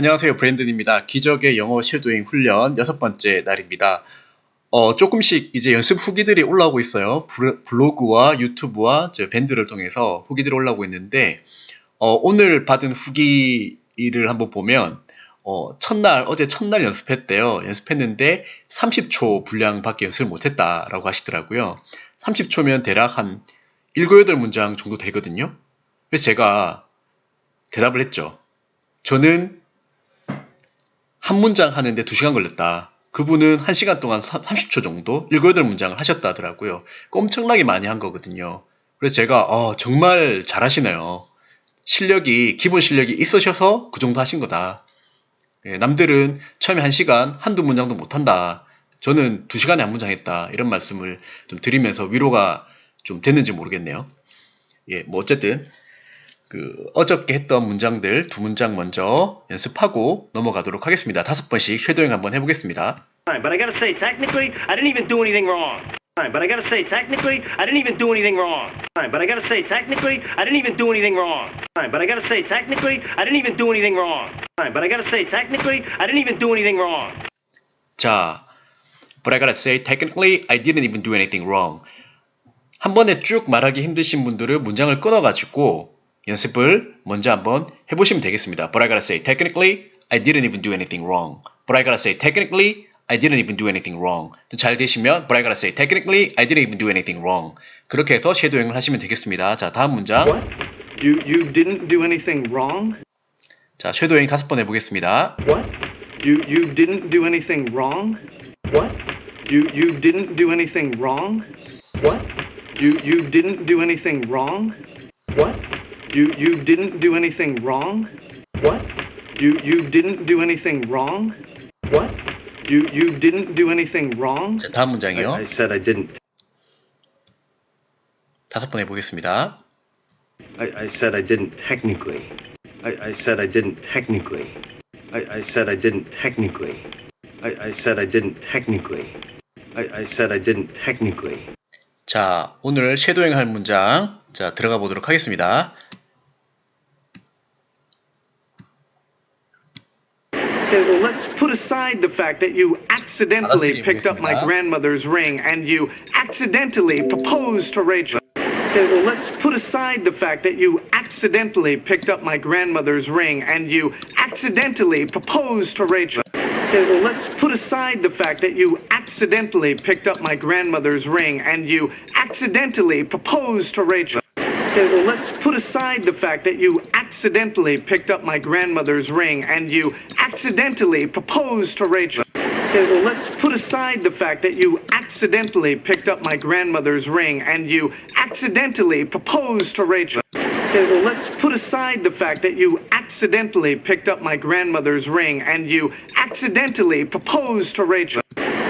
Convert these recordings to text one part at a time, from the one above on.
안녕하세요. 브랜든입니다. 기적의 영어 쉐도잉 훈련 여섯 번째 날입니다. 어, 조금씩 이제 연습 후기들이 올라오고 있어요. 블- 블로그와 유튜브와 저 밴드를 통해서 후기들이 올라오고 있는데, 어, 오늘 받은 후기를 한번 보면, 어, 첫날, 어제 첫날 연습했대요. 연습했는데 30초 분량밖에 연습을 못했다라고 하시더라고요. 30초면 대략 한 7, 8문장 정도 되거든요. 그래서 제가 대답을 했죠. 저는 한 문장 하는데 2시간 걸렸다. 그분은 1시간 동안 30초 정도 7, 8문장을 하셨다 하더라고요. 엄청나게 많이 한 거거든요. 그래서 제가 어, 정말 잘하시네요. 실력이 기본 실력이 있으셔서 그 정도 하신 거다. 예, 남들은 처음에 1시간 한두 문장도 못 한다. 저는 2시간에 한 문장 했다. 이런 말씀을 좀 드리면서 위로가 좀 됐는지 모르겠네요. 예, 뭐 어쨌든 그 어저께 했던 문장들 두 문장 먼저 연습하고 넘어가도록 하겠습니다. 다섯 번씩 쉐도잉 한번 해보겠습니다. But I gotta say, technically, I didn't even do anything wrong. But I gotta say, technically, I didn't even do anything wrong. But I gotta say, technically, I didn't even do anything wrong. But I gotta say, technically, I didn't even do anything wrong. But I gotta say, technically, I didn't even do anything wrong. 자, but I gotta say, technically, I didn't even do anything wrong. 한 번에 쭉 말하기 힘드신 분들은 문장을 끊어가지고 연습을 먼저 한번 해보시면 되겠습니다. But I gotta say, technically, I didn't even do anything wrong. But I gotta say, technically, I didn't even do anything wrong. 잘 되시면, but I gotta say, technically, I didn't even do anything wrong. 그렇게 해서 쉐도잉을 하시면 되겠습니다. 자, 다음 문장. What? You you didn't do anything wrong? 자, 쉐도잉 다섯 번 해보겠습니다. What? You you didn't do anything wrong? What? You you didn't do anything wrong? What? You you didn't do anything wrong? What? You you didn't do anything wrong? What? You you didn't do anything wrong? What? You you didn't do anything wrong? 자, 다음 문장이요. I said I didn't. 다섯 번 해보겠습니다. I, I said I didn't technically. I, I said I didn't technically. I, I said I didn't technically. I, I said I didn't technically. I, I said I didn't technically. 자, 오늘 쉐도잉 할 문장. 자, 들어가 보도록 하겠습니다. let's put aside the fact that you accidentally picked up my grandmother's ring and you accidentally proposed to Rachel. Let's put aside the fact that you accidentally picked up my grandmother's ring and you accidentally proposed to Rachel. Let's put aside the fact that you accidentally picked up my grandmother's ring and you accidentally proposed to Rachel. Let's put aside the fact that you accidentally picked up my grandmother's ring and you accidentally proposed to Rachel. Let's put aside the fact that you accidentally picked up my grandmother's ring and you accidentally proposed to Rachel. Let's put aside the fact that you accidentally picked up my grandmother's ring and you accidentally proposed to Rachel.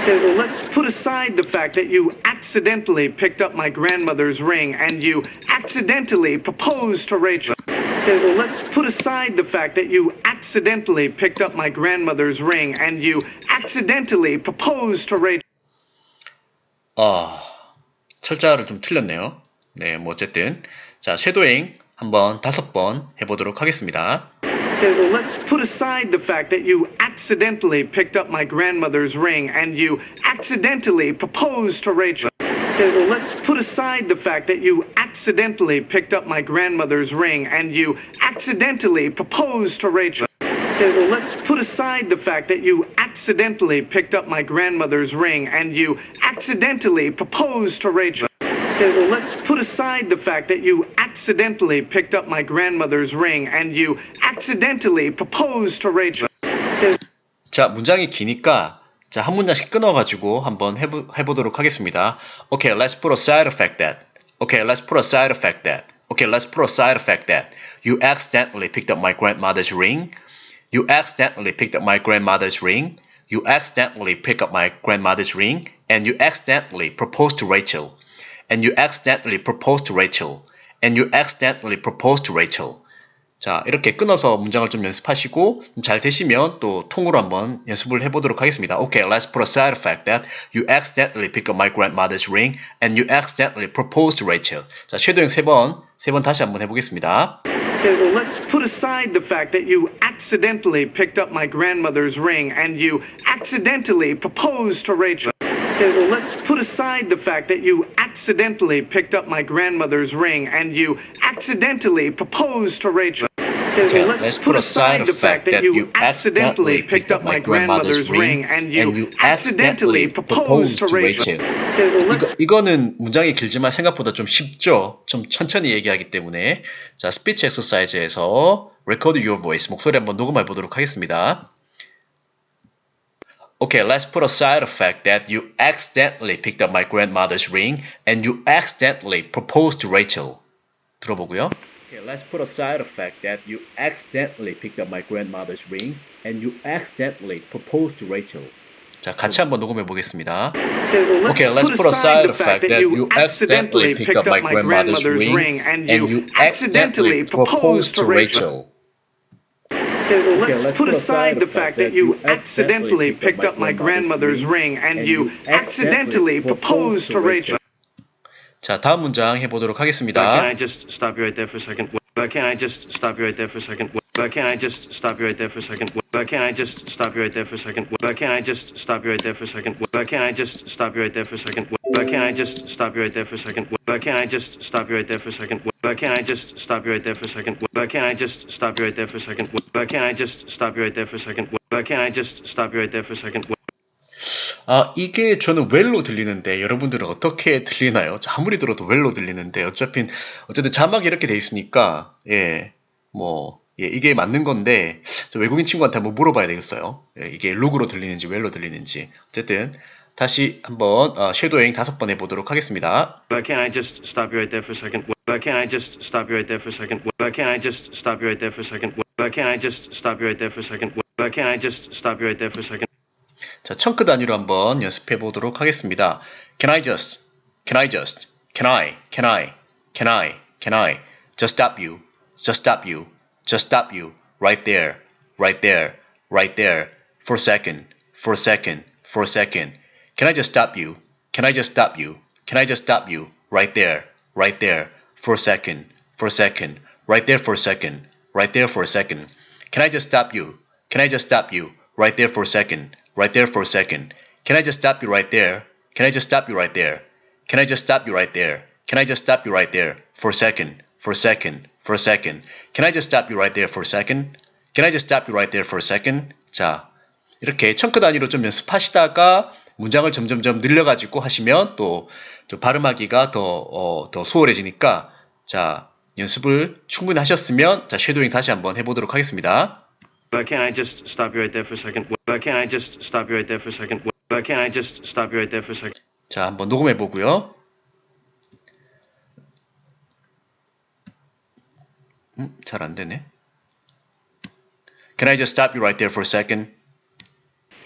Let's put aside the fact that you accidentally picked up my grandmother's ring and you accidentally proposed to Rachel. Let's put aside the fact that you accidentally picked up my grandmother's ring and you accidentally proposed to Rachel. 어, 철자를 좀 틀렸네요. 네, 뭐 어쨌든. 자, 쉐도잉 한번 다섯 번 해보도록 하겠습니다. Okay, well, let's put aside the fact that you accidentally picked up my grandmother's ring and you accidentally proposed to Rachel. Okay, well, let's put aside the fact that you accidentally picked up my grandmother's ring and you accidentally proposed to Rachel. Okay, well, let's put aside the fact that you accidentally picked up my grandmother's ring and you accidentally proposed to Rachel. Okay, well, let's put aside the fact that you accidentally picked up my grandmother's ring and you accidentally proposed to Rachel. Okay, 자, 문장이 기니까 자, 한 문장씩 끊어가지고 한번 해보, 해보도록 하겠습니다. Okay, let's put aside the fact that. Okay, let's put aside the fact that. Okay, let's put aside the fact that you accidentally picked up my grandmother's ring. You accidentally picked up my grandmother's ring. You accidentally picked up my grandmother's ring. And you accidentally proposed to Rachel. And you accidentally proposed to Rachel. And you accidentally proposed to Rachel. 자, 이렇게 끊어서 문장을 좀 연습하시고 좀 잘 되시면 또 통으로 한번 연습을 해보도록 하겠습니다. Okay, let's put aside the fact that you accidentally picked up my grandmother's ring and you accidentally proposed to Rachel. 자, 쉐도잉 세 번, 세 번 다시 한번 해보겠습니다. Okay, well, let's put aside the fact that you accidentally picked up my grandmother's ring and you accidentally proposed to Rachel. Okay, well, let's put aside the fact that you accidentally picked up my grandmother's ring and you accidentally proposed to Rachel. Okay, well, let's put aside the fact that you accidentally picked up my grandmother's ring and you accidentally proposed to Rachel. Okay, well, 이거, let's 이거는 문장이 길지만 생각보다 좀 쉽죠? 좀 천천히 얘기하기 때문에. 자, 스피치 엑서사이즈에서 record your voice. 목소리 한번 녹음해 보도록 하겠습니다. Okay, let's put aside the fact that you accidentally picked up my grandmother's ring and you accidentally proposed to Rachel. 들어보고요. Okay, let's put aside the fact that you accidentally picked up my grandmother's ring and you accidentally proposed to Rachel. 자, 같이 한번 녹음해 보겠습니다. Okay, well, let's, Okay, let's put aside the fact that you accidentally picked up my grandmother's ring and you accidentally proposed to Rachel. Okay, well, let's put aside the fact that you accidentally picked up my grandmother's ring and you accidentally proposed to Rachel. 자, 다음 문장 해보도록 Can 하겠습니다. I just stop you right there for a second? Uh, Can I just stop you right there for a second? Uh, Can I just stop you right there for a second? Uh, Can I just stop you right there for a second? Uh, Can I just stop you right there for a second? Uh, Can I just stop you right there for a second? Uh, Can I just stop you right there for a second? Uh, Can I just stop you right there for a second? Uh, Can I just stop you right there for a second? Uh, Can I just stop you right there for a second? Uh, Can I just stop you right there for a second? Uh, Can I just stop you right there for a second? 아, 이게 저는 웰로 들리는데 여러분들은 어떻게 들리나요? 자, 아무리 들어도 웰로 들리는데 어차피 어쨌든 자막이 이렇게 돼 있으니까 예, 뭐 예, 이게 맞는 건데 저 외국인 친구한테 한번 물어봐야 되겠어요. 예, 이게 룩으로 들리는지 웰로 들리는지 어쨌든 다시 한번 어, 섀도잉 다섯 번 해보도록 하겠습니다. Uh, Can I just stop you right there for a second? Uh, Can I just stop you right there for a second? Uh, Can I just stop you right there for a second? Uh, Can I just stop you right there for a second? Uh, Can I just stop you right there for a second? 자, 청크 단위로 한번 연습해 보도록 하겠습니다. Can I just? Can I just? Can I? Can I? Can I? Can I? Just stop you. Just stop you. Just stop you. Right there. Right there. Right there. For a second. For a second. For a second. Can I just stop you? Can I just stop you? Can I just stop you? Right there. Right there. For a second. For a second. Right there for a second. Right there for a second. Can I just stop you? Can I just stop you? Right there for a second. Right there for a second. Can I just stop you right there? Can I just stop you right there? Can I just stop you right there? Can I just stop you right there for a second? For a second. For a second. Can I just stop you right there for a second? Can I just stop you right there for a second? 자, 이렇게 청크 단위로 좀 연습하시다가 문장을 점점점 늘려가지고 하시면 또, 또 발음하기가 더, 어, 더 수월해지니까 자, 연습을 충분히 하셨으면 자, 쉐도잉 다시 한번 해보도록 하겠습니다. Uh, Can I just stop you right there for a second? Uh, Can I just stop you right there for a second? Uh, Can I just stop you right there for a second? 자, 한번 녹음해 보고요. 음, 잘 안 되네. Can I just stop you right there for a second?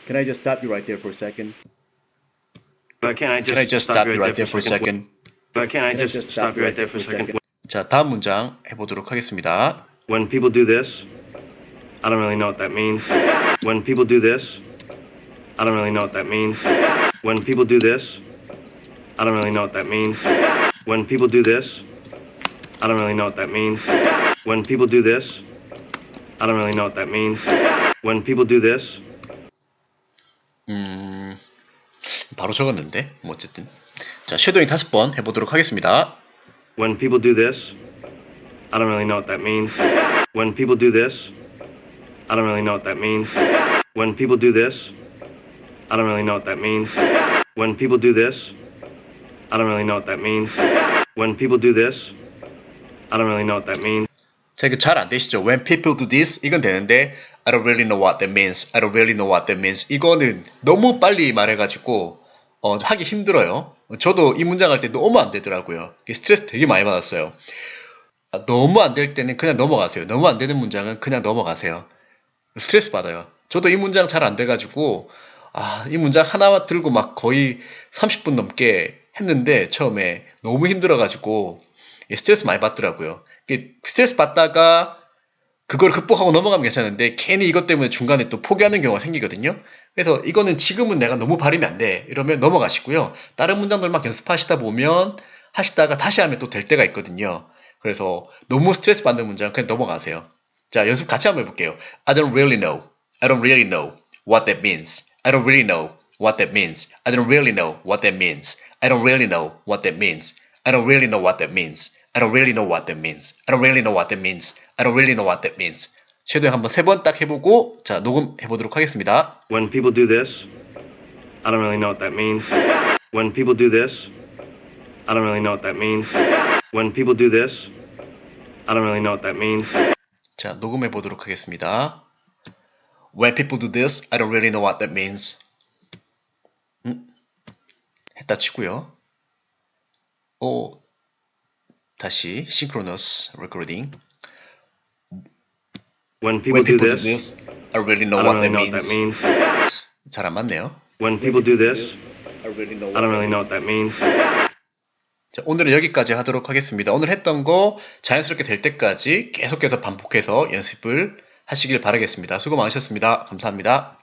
Can I just stop you right there for a second? Uh, Can I just, Can I just stop you right there for a second? Uh, Can I just stop you right there for a second? 자, 다음 문장 해보도록 하겠습니다. When people do this, I don't really know what that means. When people do this, I don't really know what that means. When people do this, I don't really know what that means. When people do this, I don't really know what that means. When people do this, I don't really know what that means. When people do this, 음, 바로 적었는데, 뭐 어쨌든. 자, 쉐도잉 다섯 번 해보도록 하겠습니다. when people do this, I don't really know what that means. When people do this, I don't really know what that means. When people do this, I don't really know what that means. When people do this, I don't really know what that means. When people do this, I don't really know what that means. 자, 이거 잘 안 되시죠? When people do this, 이건 되는데, I don't really know what that means. I don't really know what that means. 이거는 너무 빨리 말해가지고, 어, 하기 힘들어요. 저도 이 문장 할 때 너무 안 되더라고요. 스트레스 되게 많이 받았어요. 아, 너무 안 될 때는 그냥 넘어가세요. 너무 안 되는 문장은 그냥 넘어가세요. 스트레스 받아요. 저도 이 문장 잘 안 돼가지고, 아, 이 문장 하나 들고 막 거의 30분 넘게 했는데, 처음에 너무 힘들어가지고, 예, 스트레스 많이 받더라고요. 스트레스 받다가 그걸 극복하고 넘어가면 괜찮은데 괜히 이것 때문에 중간에 또 포기하는 경우가 생기거든요. 그래서 이거는 지금은 내가 너무 발음이 안 돼. 이러면 넘어가시고요. 다른 문장들 막 연습하시다 보면 하시다가 다시 하면 또 될 때가 있거든요. 그래서 너무 스트레스 받는 문장 그냥 넘어가세요. 자, 연습 같이 한번 해볼게요. I don't really know. I don't really know what that means. I don't really know what that means. I don't really know what that means. I don't really know what that means. I don't really know what that means. I don't really know what that means. I don't really know what that means. I don't really know what that means. 쉐도잉 한번 세 번 딱 해보고 자 녹음해 보도록 하겠습니다. When people do this, I don't really know what that means. When people do this, I don't really know what that means. When people do this, I don't really know what that means. 자 녹음해 보도록 하겠습니다. When people do this, I don't really know what that means. 음, 했다 치고요. 오 다시 synchronous recording. When people When do people do this, this, I really know I what don't that know what that means. means. 잘 안 맞네요. When people do this, I really know I don't really know what that means. 자, 오늘은 여기까지 하도록 하겠습니다. 오늘 했던 거 자연스럽게 될 때까지 계속해서 반복해서 연습을 하시길 바라겠습니다. 수고 많으셨습니다. 감사합니다.